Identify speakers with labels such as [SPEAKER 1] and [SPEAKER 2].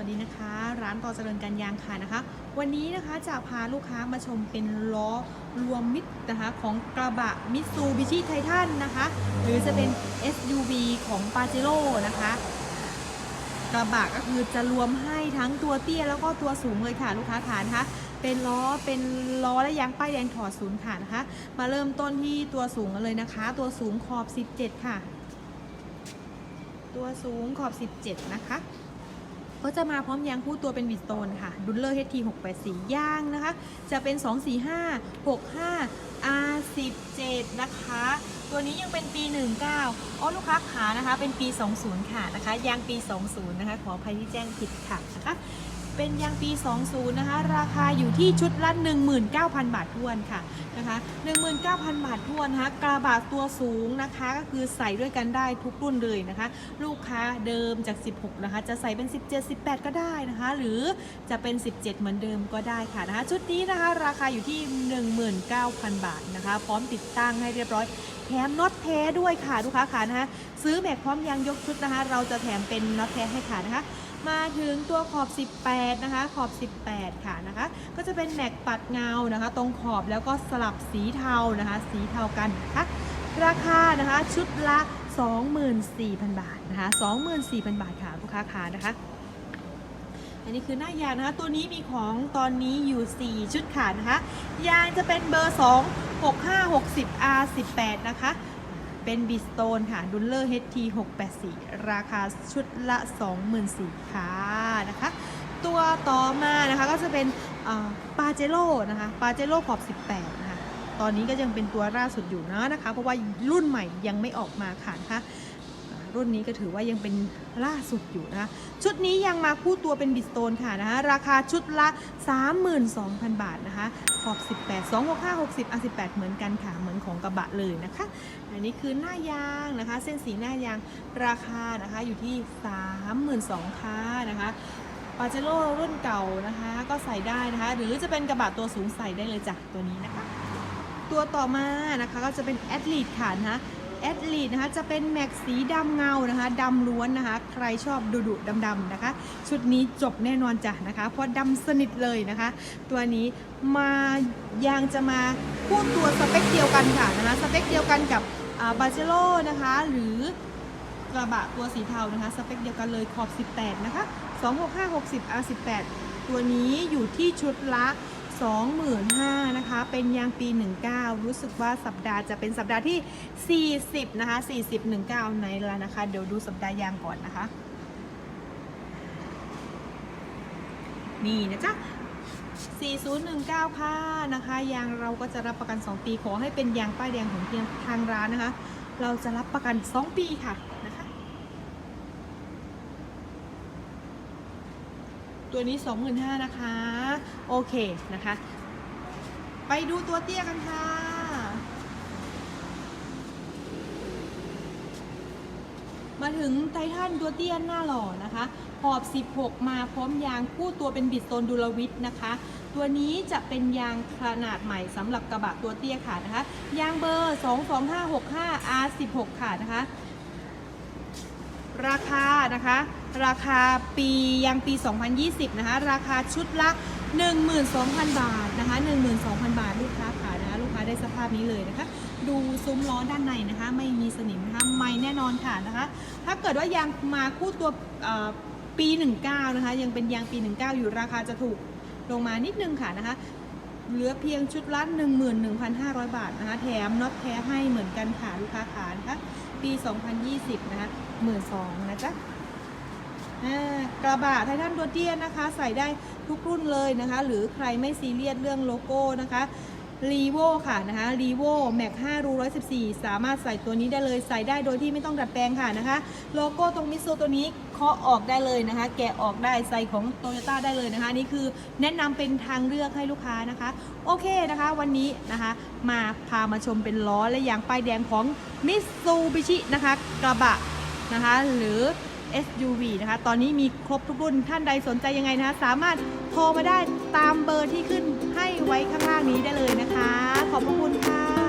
[SPEAKER 1] สวัสดีนะคะ ร้านต่อเจริญการยางค่ะนะคะ วันนี้นะคะจะพาลูกค้ามาชมเป็นล้อรวมมิตรนะคะของกระบะมิตซูบิชิไททันนะคะ หรือจะเป็น SUV ของปาเจโร่นะคะ กระบะก็คือจะรวมให้ทั้งตัวเตี้ยแล้วก็ตัวสูงเลยค่ะลูกค้าขานะคะเป็นล้อเป็นล้อและยางป้ายแดงถอดศูนย์ค่ะนะคะ มาเริ่มต้นที่ตัวสูงกันเลยนะคะ ตัวสูงขอบ 17 ค่ะ ตัวสูงขอบ 17 นะคะ ก็จะมาพร้อมยางคู่ตัวเป็นบิสโตนค่ะดุลเลอร์ HT 684ย่างนะคะ จะเป็น 245 65 R17 นะคะ ตัวนี้ยังเป็นปี 19อ๋อลูกค้าขานะคะ เป็นปี 20 ค่ะนะคะ ยางปี 20 นะคะ ขออภัยที่แจ้งผิดค่ะนะคะ เป็นยางปี 20 นะคะ ราคาอยู่ที่ชุดละ 19,000 บาททวนค่ะนะคะ 19,000 บาททวนนะคะกระบะตัวสูงนะคะ ก็คือใส่ด้วยกันได้ทุกรุ่นเลยนะคะ ลูกค้าเดิมจาก 16 นะคะ จะใส่เป็น 17 18 ก็ได้นะคะ หรือจะเป็น 17 เหมือนเดิมก็ได้ค่ะนะคะ ชุดนี้นะคะ ราคาอยู่ที่ 19,000 บาทนะคะ พร้อมติดตั้งให้เรียบร้อยแถมน็อตแท้ด้วยค่ะลูกค้าค่ะนะคะซื้อแม็กพร้อมยางยกชุดนะคะ เราจะแถมเป็นน็อตแท้ให้ค่ะนะคะ มาถึงตัวขอบ 18 นะคะ ขอบ 18 ค่ะนะคะ ก็จะเป็นแม็กปัดเงานะคะ ตรงขอบแล้วก็สลับสีเทานะคะ สีเทากันนะคะราคานะคะชุดละ 24,000 บาทนะคะ 24,000 บาทค่ะลูกค้าค่ะนะคะอันนี้คือหน้ายางนะคะ ตัวนี้มีของตอนนี้อยู่ 4 ชุดค่ะนะคะ ยางจะเป็นเบอร์ 2 65 60 R 18 นะคะ เป็นบิสโตนค่ะดุลเลอร์ HT 684 ราคาชุดละ 24,000ค่ะนะคะ ตัวต่อมานะคะก็จะเป็นปาเจโร่นะคะปาเจโร่ขอบ 18 นะคะ ตอนนี้ก็ยังเป็นตัวล่าสุดอยู่นะนะคะ เพราะว่ารุ่นใหม่ยังไม่ออกมาค่ะนะคะอ่า รุ่นนี้ก็ถือว่ายังเป็นล่าสุดอยู่นะคะ ชุดนี้ยังมาคู่ตัวเป็นบิสโตนค่ะนะคะ ราคาชุดละ 32,000 บาทนะคะ ขอบ 18 265 60อะ18 เหมือนกันค่ะ เหมือนของกระบะเลยนะคะ อันนี้คือหน้ายางนะคะ เส้นสีหน้ายางราคานะคะอยู่ที่ 32,000ค่ะนะคะปาเจโร่รุ่นเก่านะคะ ก็ใส่ได้นะคะ หรือจะเป็นกระบะตัวสูงใส่ได้เลยจ้ะตัวนี้นะคะ ตัวต่อมานะคะก็จะเป็นแอดลีดค่ะนะ แอดลีดนะคะจะเป็นแม็กสีดำเงานะคะดำล้วนนะคะ ใครชอบดุดุดำๆนะคะ ชุดนี้จบแน่นอนจ้ะนะคะ เพราะดำสนิทเลยนะคะ ตัวนี้มายางจะมาพูดตัวสเปคเดียวกันค่ะนะคะสเปคเดียวกันกับบาเจโร่นะคะหรือกระบะตัวสีเทานะคะสเปคเดียวกันเลยขอบ 18 นะคะ 265 60 R18 ตัวนี้อยู่ที่ชุดละ 25,000นะคะ เป็นยางปี 19 รู้สึกว่าสัปดาห์จะเป็นสัปดาห์ที่ 40 นะคะ 40 19 ในแล้วนะคะ เดี๋ยวดูสัปดาห์ยางก่อนนะคะ นี่นะจ๊ะ4019 ค่ะนะคะ ยางเราก็จะรับประกัน 2 ปี ขอให้เป็นยางป้ายแดงของเพียงทางร้านนะคะ เราจะรับประกัน 2 ปีค่ะนะคะ ตัวนี้ 25,000นะคะ โอเคนะคะ ไปดูตัวเตี้ยกันค่ะ มาถึงไททันตัวเตี้ยหน้าหล่อนะคะขอบ 16 มาพร้อมยางคู่ตัวเป็นบิดโซนดูลวิทนะคะ ตัวนี้จะเป็นยางขนาดใหม่สำหรับกระบะตัวเตี้ยค่ะนะคะ ยางเบอร์ 22565 R16 ค่ะนะคะ ราคานะคะ ราคาปียังปี 2020 นะคะ ราคาชุดละ 12,000 บาทนะคะ 12,000 บาทลูกค้าขานะคะลูกค้าได้สภาพนี้เลยนะคะ ดูซุ้มล้อด้านในนะคะ ไม่มีสนิมนะคะไม่แน่นอนค่ะนะคะ ถ้าเกิดว่ายางมาคู่ตัวปี 19 นะคะ ยังเป็นยางปี 19 อยู่ราคาจะถูกลงมานิดนึงค่ะนะคะ เหลือเพียงชุดละ11,500 บาทนะคะ แถมน็อตแท้ให้เหมือนกันค่ะลูกค้าขานะคะปี 2020 นะคะ12,000นะจ๊ะกระบะไททันตัวเตี้ยนะคะ ใส่ได้ทุกรุ่นเลยนะคะ หรือใครไม่ซีเรียสเรื่องโลโก้นะคะ รีโวค่ะนะคะรีโวแม็ก5รู114 สามารถใส่ตัวนี้ได้เลยใส่ได้โดยที่ไม่ต้องดัดแปลงค่ะนะคะ โลโก้ตรงมิสซูตัวนี้เคาะออกได้เลยนะคะ แกะออกได้ใส่ของโตโยต้าได้เลยนะคะนี่คือแนะนำเป็นทางเลือกให้ลูกค้านะคะ โอเคนะคะ วันนี้นะคะมาพามาชมเป็นล้อและยางป้ายแดงของมิซูบิชินะคะกระบะนะคะหรือ SUV นะคะ ตอนนี้มีครบทุกรุ่น ท่านใดสนใจยังไงนะคะ สามารถโทรมาได้ตามเบอร์ที่ขึ้น ไว้ข้างล่างนี้ได้เลยนะคะ ขอบพระคุณค่ะ